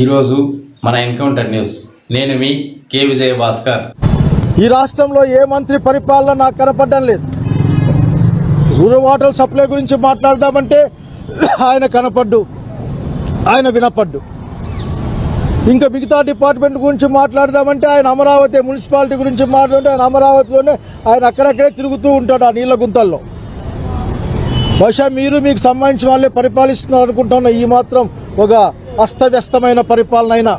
ఈరోజు మన encounter news. నేను మీ కే విజయ భాస్కర్ ఈ రాష్ట్రంలో ఏ మంత్రి పరిపాలన నాకు కనపడడం లేదు. రూరల్ వాటర్ సప్లై గురించి మాట్లాడదామంటే ఆయన కనపడ్డు. ఆయన వినపడ్డు. ఇంకా మిగతా డిపార్ట్మెంట్ గురించి మాట్లాడదామంటే ఆయన అమరావతి మున్సిపాలిటీ గురించి మాట్లాడుతుంటే ఆయన అమరావతిలోనే ఆయన అక్కడక్కడే తిరుగుతూ ఉంటాడు ఆ నీళ్ళ గుంతల్లో. బహుశా మీరు మీకు సంబంధించిన వాళ్ళే పరిపాలిస్తున్నారు అనుకుంటున్న ఈ మాత్రం ఒక అస్తవ్యస్తమైన పరిపాలన అయినా.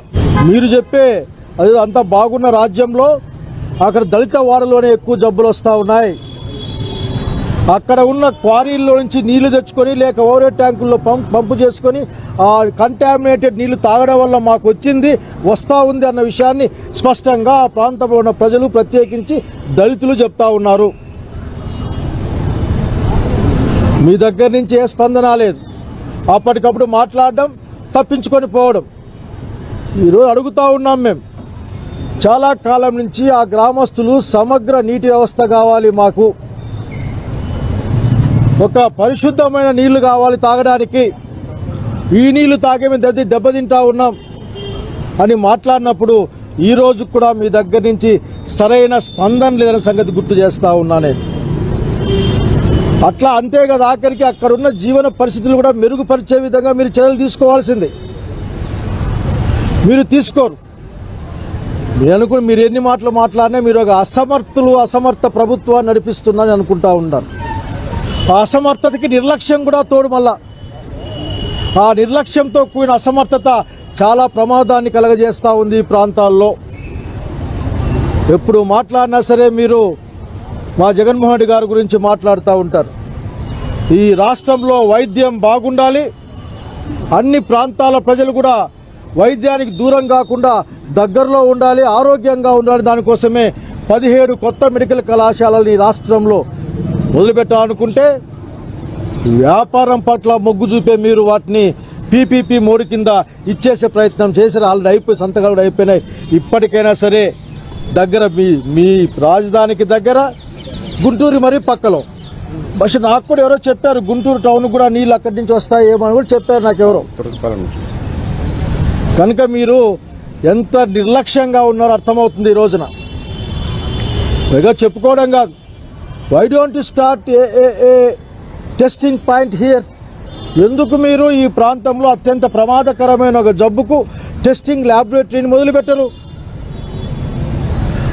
మీరు చెప్పే అది అంత బాగున్న రాజ్యంలో అక్కడ దళిత వాడలోనే ఎక్కువ జబ్బులు వస్తూ ఉన్నాయి. అక్కడ ఉన్న క్వారీల్లో నుంచి నీళ్ళు తెచ్చుకొని లేక ఓవరే ట్యాంకుల్లో పంప్ పంపు చేసుకొని ఆ కంటామినేటెడ్ నీళ్ళు తాగడం వల్ల మాకు వచ్చింది వస్తూ ఉంది అన్న విషయాన్ని స్పష్టంగా ఆ ప్రాంతంలో ఉన్న ప్రజలు ప్రత్యేకించి దళితులు చెప్తా ఉన్నారు. మీ దగ్గర నుంచి ఏ స్పందన లేదు. అప్పటికప్పుడు మాట్లాడడం తప్పించుకొని పోవడం. ఈరోజు అడుగుతా ఉన్నాం మేము. చాలా కాలం నుంచి ఆ గ్రామస్తులు సమగ్ర నీటి వ్యవస్థ కావాలి మాకు. ఒక పరిశుద్ధమైన నీళ్ళు కావాలి తాగడానికి. ఈ నీళ్ళు తాగే మేము దెబ్బ దెబ్బతింటా ఉన్నాం అని మాట్లాడినప్పుడు ఈ రోజు కూడా మీ దగ్గర నుంచి సరైన స్పందన లేదనే సంగతి గుర్తు చేస్తూ ఉన్నా నేను. అట్లా అంతే కదా ఆఖరికి అక్కడ ఉన్న జీవన పరిస్థితులు కూడా మెరుగుపరిచే విధంగా మీరు చర్యలు తీసుకోవాల్సింది. మీరు తీసుకోరు. మీరు అనుకుని మీరు ఎన్ని మాటలు మాట్లాడినా మీరు ఒక అసమర్థులు అసమర్థ ప్రభుత్వాన్ని నడిపిస్తున్నారని అనుకుంటా ఉంటారు. ఆ అసమర్థతకి నిర్లక్ష్యం కూడా తోడు మళ్ళా. ఆ నిర్లక్ష్యంతో కూడిన అసమర్థత చాలా ప్రమాదాన్ని కలగజేస్తూ ఉంది ఈ ప్రాంతాల్లో. ఎప్పుడు మాట్లాడినా సరే మీరు మా జగన్మోహన్ రెడ్డి గారి గురించి మాట్లాడుతూ ఉంటారు. ఈ రాష్ట్రంలో వైద్యం బాగుండాలి. అన్ని ప్రాంతాల ప్రజలు కూడా వైద్యానికి దూరం కాకుండా దగ్గరలో ఉండాలి ఆరోగ్యంగా ఉండాలి. దానికోసమే పదిహేడు కొత్త మెడికల్ కళాశాలలు ఈ రాష్ట్రంలో మొదలుపెట్టాలనుకుంటే వ్యాపారం పట్ల మొగ్గు చూపే మీరు వాటిని పీపీపీ మోడీ కింద ఇచ్చేసే ప్రయత్నం చేశారు ఆల్రెడీ అయిపోయి సంతకాలు అయిపోయినాయి ఇప్పటికైనా సరే దగ్గర మీ మీ రాజధానికి దగ్గర గుంటూరు మరీ పక్కలో. బస్ నాకు కూడా ఎవరో చెప్పారు గుంటూరు టౌన్ కూడా నీళ్ళు అక్కడి నుంచి వస్తాయి ఏమని కూడా చెప్పారు నాకు ఎవరో. కనుక మీరు ఎంత నిర్లక్ష్యంగా ఉన్నారో అర్థమవుతుంది ఈ రోజున. పైగా చెప్పుకోవడం కాదు. Why don't start a a testing point here ఎందుకు మీరు ఈ ప్రాంతంలో అత్యంత ప్రమాదకరమైన ఒక జబ్బుకు టెస్టింగ్ ల్యాబొరేటరీని మొదలుపెట్టరు?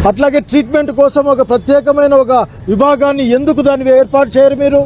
అట్లాగే ట్రీట్మెంట్ కోసం ఒక ప్రత్యేకమైన ఒక విభాగాన్ని ఎందుకు దాన్ని ఏర్పాటు చేయరు మీరు?